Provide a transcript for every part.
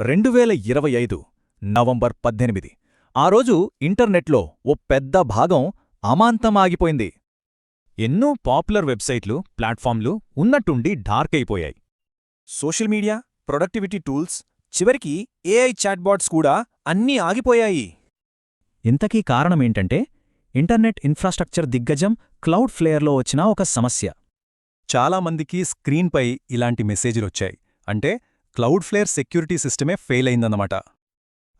రెండు వేల ఇరవై ఐదు నవంబర్ పద్దెనిమిది. ఆ రోజు ఇంటర్నెట్లో ఓ పెద్ద భాగం అమాంతం ఆగిపోయింది ఎన్నో పాపులర్ వెబ్సైట్లు ప్లాట్ఫామ్లు ఉన్నట్టుండి డార్క్ అయిపోయాయి. సోషల్ మీడియా ప్రొడక్టివిటీ టూల్స్ చివరికి ఏఐ చాట్బాట్స్ కూడా అన్నీ ఆగిపోయాయి. ఇంతకీ కారణమేంటంటే ఇంటర్నెట్ ఇన్ఫ్రాస్ట్రక్చర్ దిగ్గజం క్లౌడ్ ఫ్లేయర్లో వచ్చిన ఒక సమస్య. చాలామందికి స్క్రీన్పై ఇలాంటి మెసేజ్లొచ్చాయి అంటే క్లౌడ్ ఫ్లేర్ సెక్యూరిటీ సిస్టమే ఫెయిల్ అయిందన్నమాట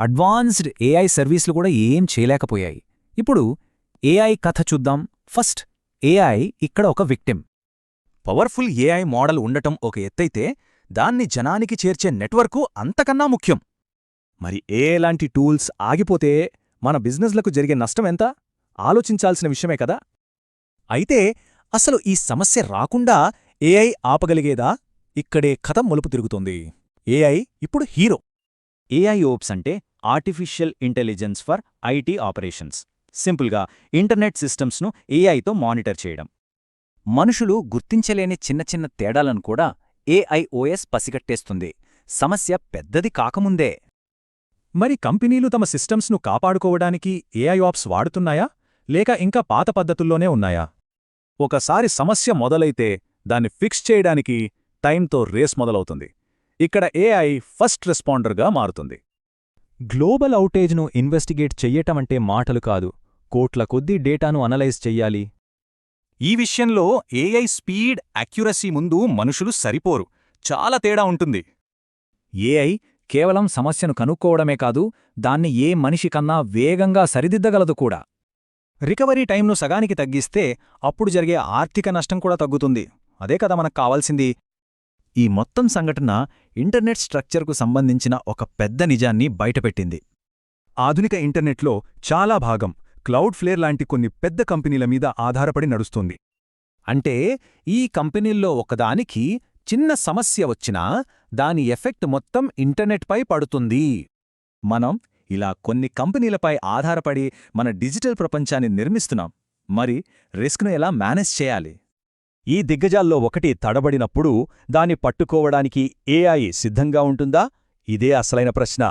అడ్వాన్స్డ్ ఏఐ సర్వీసులు కూడా ఏం చేయలేకపోయాయి. ఇప్పుడు ఏఐ కథ చూద్దాం. ఫస్ట్ ఏఐ ఇక్కడ ఒక విక్టిమ్. పవర్ఫుల్ ఏఐ మోడల్ ఉండటం ఒక ఎత్తైతే దాన్ని జనానికి చేర్చే నెట్వర్కు అంతకన్నా ముఖ్యం. మరి ఏ లాంటి టూల్స్ ఆగిపోతే మన బిజినెస్లకు జరిగే నష్టం ఎంత? ఆలోచించాల్సిన విషయమే కదా. అయితే అసలు ఈ సమస్య రాకుండా ఏఐ ఆపగలిగేదా? ఇక్కడే కథ మలుపు తిరుగుతుంది. ఏఐ ఇప్పుడు హీరో. ఏఐ ఓప్స్ అంటే artificial intelligence for IT operations సింపుల్గా ఇంటర్నెట్ సిస్టమ్స్ను ఏఐతో మానిటర్ చేయడం. మనుషులు గుర్తించలేని చిన్న చిన్న తేడాలను కూడా ఏఐఓఎస్ పసిగట్టేస్తుంది. సమస్య పెద్దది కాకముందే. మరి కంపెనీలు తమ సిస్టమ్స్ను కాపాడుకోవడానికి ఏఐ ఆప్స్ వాడుతున్నాయా? లేక ఇంకా పాత పద్ధతుల్లోనే ఉన్నాయా? ఒకసారి సమస్య మొదలైతే దాన్ని ఫిక్స్ చేయడానికి టైంతో రేస్ మొదలవుతుంది. ఇక్కడ ఏఐ ఫస్ట్ రెస్పాండర్గా మారుతుంది. గ్లోబల్ ఔటేజ్ను ఇన్వెస్టిగేట్ చెయ్యటమంటే మాటలు కాదు. కోట్ల కొద్దీ డేటాను అనలైజ్ చెయ్యాలి. ఈ విషయంలో ఏఐ స్పీడ్ అక్యురసీ ముందు మనుషులు సరిపోరు. చాలా తేడా ఉంటుంది. ఏఐ కేవలం సమస్యను కనుక్కోవడమే కాదు దాన్ని ఏ మనిషి కన్నా వేగంగా సరిదిద్దగలదు కూడా. రికవరీ టైంను సగానికి తగ్గిస్తే అప్పుడు జరిగే ఆర్థిక నష్టం కూడా తగ్గుతుంది. అదే కదా మనకు కావాల్సింది. ఈ మొత్తం సంఘటన ఇంటర్నెట్ స్ట్రక్చర్కు సంబంధించిన ఒక పెద్ద నిజాన్ని బయటపెట్టింది. ఆధునిక ఇంటర్నెట్లో చాలా భాగం క్లౌడ్ ఫ్లేర్ లాంటి కొన్ని పెద్ద కంపెనీల మీద ఆధారపడి నడుస్తుంది. అంటే ఈ కంపెనీల్లో ఒకదానికి చిన్న సమస్య వచ్చినా దాని ఎఫెక్ట్ మొత్తం ఇంటర్నెట్పై పడుతుంది. మనం ఇలా కొన్ని కంపెనీలపై ఆధారపడి మన డిజిటల్ ప్రపంచాన్ని నిర్మిస్తున్నాం. మరి రిస్క్ను ఎలా మేనేజ్ చేయాలి? ఈ దిగ్గజాల్లో ఒకటి తడబడినప్పుడు దాన్ని పట్టుకోవడానికి ఏఐ సిద్ధంగా ఉంటుందా? ఇదే అసలైన ప్రశ్న.